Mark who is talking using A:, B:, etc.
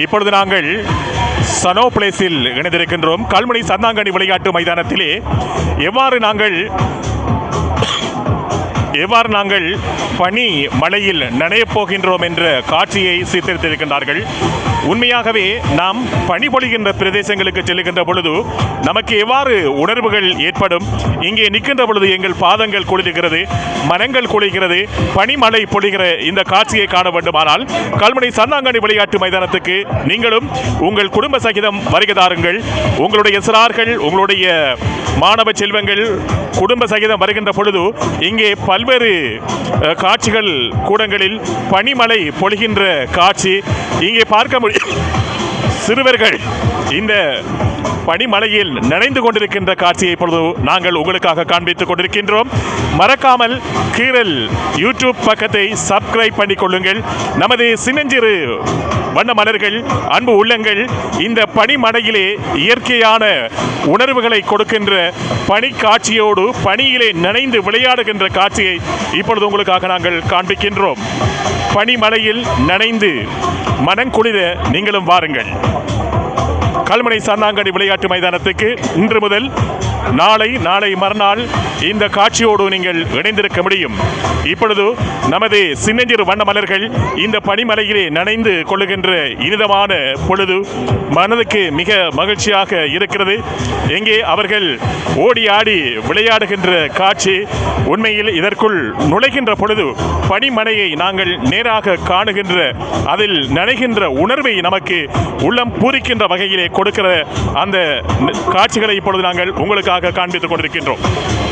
A: இப்பொழுது நாங்கள் சனோ பிளேஸில் இணைந்திருக்கின்றோம். கல்முனை சந்தாங்கனி விளையாட்டு மைதானத்திலே. எவ்வாறு நாங்கள் எவ்வாறு நாங்கள் பனி மழையில் நனையப் போகின்றோம் என்ற காட்சியை சித்தரித்திருக்கின்றார்கள். உண்மையாகவே நாம் பனி பொழிகின்ற பிரதேசங்களுக்கு செல்லுகின்ற பொழுது நமக்கு எவ்வாறு உணர்வுகள் ஏற்படும்? இங்கே நிற்கின்ற பொழுது எங்கள் பாதங்கள் குளிர்கிறது மனங்கள் குளிர்கிறது பனிமழை பொழிகிற இந்த காட்சியை காண வேண்டுமானால் கல்முனை சந்தாங்கனி விளையாட்டு மைதானத்துக்கு நீங்களும் உங்கள் குடும்ப சகிதம் வருகை தாருங்கள். உங்களுடைய சிறார்கள் உங்களுடைய மாணவ செல்வங்கள் குடும்ப சகிதம் வருகின்ற பொழுது இங்கே பல்வேறு காட்சிகள் கூடங்களில் பனிமலை பொழிகின்ற காட்சி. இங்கே பார்க்க முடியும் சிறுவர்கள் இந்த பனிமலையில் நனைந்து கொண்டிருக்கின்ற காட்சியை இப்பொழுது நாங்கள் உங்களுக்காக காண்பித்துக் கொண்டிருக்கின்றோம். மறக்காமல் கீரல் யூடியூப் பக்கத்தை சப்ஸ்கிரைப் பண்ணிக்கொள்ளுங்கள் நமது சின்னஞ்சிறு வண்ண மலர்கள் அன்பு உள்ளங்கள் இந்த பனிமடையிலே இயற்கையான உணர்வுகளை கொடுக்கின்ற பனி காட்சியோடு பனியிலே நனைந்து விளையாடுகின்ற காட்சியை இப்பொழுது உங்களுக்காக நாங்கள் காண்பிக்கின்றோம். பனிமலையில் நனைந்து மனங்குளிர நீங்களும் வாருங்கள். கல்முனை சன்னாங்கடி விளையாட்டு மைதானத்துக்கு இன்று முதல் நாளை நாளை மறுநாள் இந்த காட்சியோடு நீங்கள் இணைந்திருக்க முடியும். இப்பொழுது நமது சின்னஞ்சிறு வண்ண மலர்கள் இந்த பனிமலையிலே நனைந்து கொள்ளுகின்ற இனிதமான பொழுது மனதுக்கு மிக மகிழ்ச்சியாக இருக்கிறது. எங்கே அவர்கள் ஓடி ஆடி விளையாடுகின்ற காட்சி உண்மையில் இதற்குள் நுழைகின்ற பொழுது பனிமலையை நாங்கள் நேராக காணுகின்ற அதில் நனைகின்ற உணர்வை நமக்கு உள்ளம் பூரிக்கின்ற வகையிலே கொடுக்கிற அந்த காட்சிகளை இப்பொழுது நாங்கள் உங்களுக்கு உங்களுக்காக காண்பித்துக் கொண்டிருக்கின்றோம்.